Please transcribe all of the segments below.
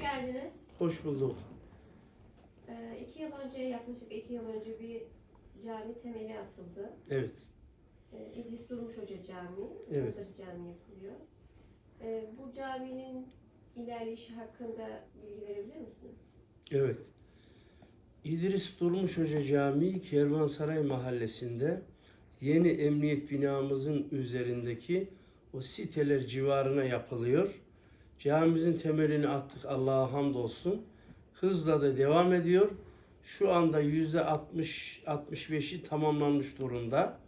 geldiniz. Hoş bulduk. Ee, iki yıl önce, yaklaşık iki yıl önce bir cami temeli atıldı. Evet. Ee, İdris Durmuş Hoca Camii. Evet. Hazır cami yapılıyor. Ee, bu caminin ilerleyişi hakkında bilgi verebilir misiniz? Evet. İdris Durmuş Hoca Camii Kervansaray Mahallesi'nde yeni emniyet binamızın üzerindeki o siteler civarına yapılıyor. Camimizin temelini attık Allah'a hamdolsun. Hızla da devam ediyor. Şu anda yüzde 60-65'i tamamlanmış durumda.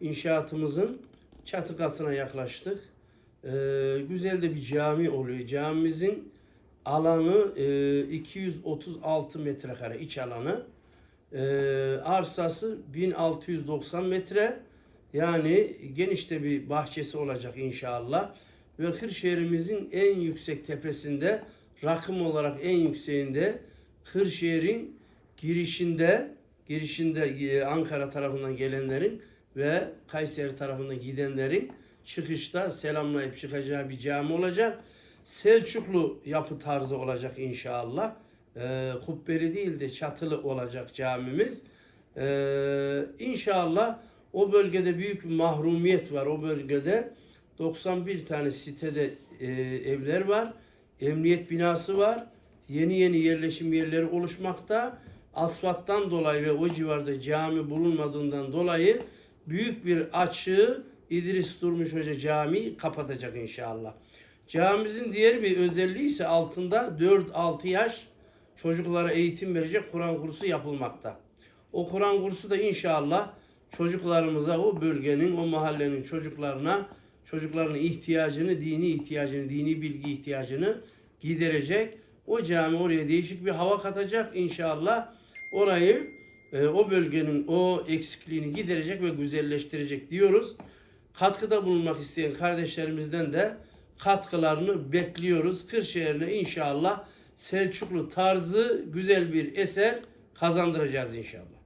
İnşaatımızın çatı katına yaklaştık. Ee, güzel de bir cami oluyor. Camimizin alanı e, 236 metrekare iç alanı. E, arsası 1690 metre. Yani genişte bir bahçesi olacak inşallah. Ve Kırşehir'imizin en yüksek tepesinde, rakım olarak en yükseğinde Kırşehir'in girişinde, girişinde e, Ankara tarafından gelenlerin ve Kayseri tarafından gidenlerin çıkışta selamlayıp çıkacağı bir cami olacak. Selçuklu yapı tarzı olacak inşallah. Ee, kubbeli değil de çatılı olacak camimiz. Ee, inşallah o bölgede büyük bir mahrumiyet var. O bölgede 91 tane sitede e, evler var. Emniyet binası var. Yeni yeni yerleşim yerleri oluşmakta. Asfalttan dolayı ve o civarda cami bulunmadığından dolayı büyük bir açığı İdris Durmuş Hoca Camii kapatacak inşallah. Camimizin diğer bir özelliği ise altında 4-6 yaş çocuklara eğitim verecek Kur'an kursu yapılmakta. O Kur'an kursu da inşallah çocuklarımıza, o bölgenin, o mahallenin çocuklarına, çocukların ihtiyacını, dini ihtiyacını, dini bilgi ihtiyacını giderecek. O cami oraya değişik bir hava katacak inşallah. Orayı, e, o bölgenin o eksikliğini giderecek ve güzelleştirecek diyoruz. Katkıda bulunmak isteyen kardeşlerimizden de katkılarını bekliyoruz. Kırşehir'ine inşallah Selçuklu tarzı güzel bir eser kazandıracağız inşallah.